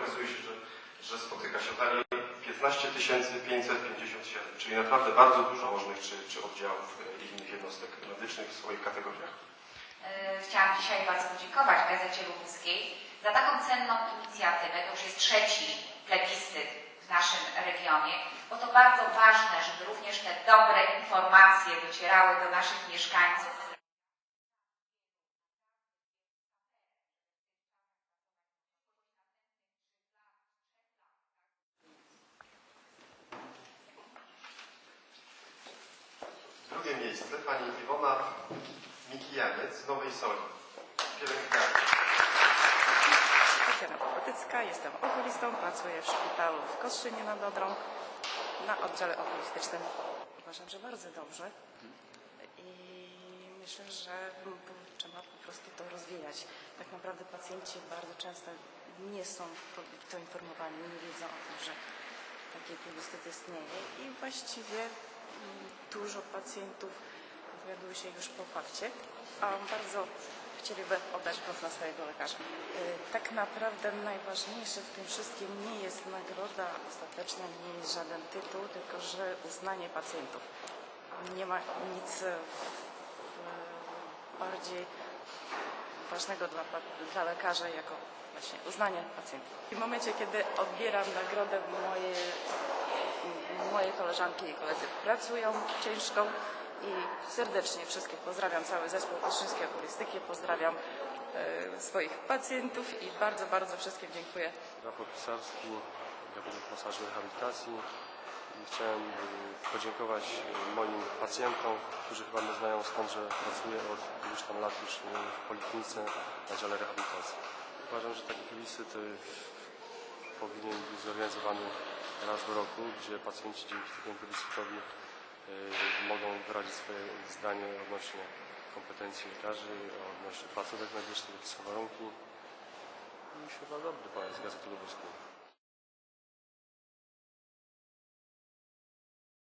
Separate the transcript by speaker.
Speaker 1: okazuje się, że, że spotyka się dalej 15 557, czyli naprawdę bardzo dużo różnych czy, czy oddziałów e, i innych jednostek medycznych w swoich kategoriach.
Speaker 2: E, Chciałam dzisiaj bardzo podziękować Gazecie Lubuskiej za taką cenną inicjatywę. To już jest trzeci plebiscyt w naszym regionie, bo to bardzo ważne, żeby również te dobre informacje docierały do naszych mieszkańców.
Speaker 1: Miejsce pani Iwona Mikijaniec z Nowej Soli. Pielęgniarka.
Speaker 3: Jestem okulistą, pracuję w szpitalu w Kostrzynie nad Odrą na oddziale okulistycznym. Uważam, że bardzo dobrze i myślę, że trzeba po prostu to rozwijać. Tak naprawdę pacjenci bardzo często nie są poinformowani, nie wiedzą o tym, że taki plebiscyt istnieje i właściwie dużo pacjentów dowiaduje się już po fakcie, a bardzo chcieliby oddać głos na swojego lekarza. Y, Tak naprawdę najważniejsze w tym wszystkim nie jest nagroda ostateczna, nie jest żaden tytuł, tylko że uznanie pacjentów. Nie ma nic w- bardziej ważnego dla, dla lekarza jako właśnie uznanie pacjentów. W momencie, kiedy odbieram nagrodę, moje, moje koleżanki i koledzy pracują ciężko i serdecznie wszystkich pozdrawiam, cały zespół Kostrzyńskiej Okulistyki, pozdrawiam e, swoich pacjentów i bardzo, bardzo wszystkim dziękuję
Speaker 4: Rafał Pisarski, rehabilitacji. I chciałem y, podziękować y, moim pacjentom, którzy chyba mnie znają że pracuję od tam lat już y, w na dziale rehabilitacji. Uważam, że taki powinien być zorganizowany raz do roku, gdzie pacjenci dzięki takiemu plebiscytowi y, mogą wyrazić swoje zdanie odnośnie kompetencji lekarzy, odnośnie placówek medycznych, jakie są warunki. I chyba dobry z Gazety Lubuskiej.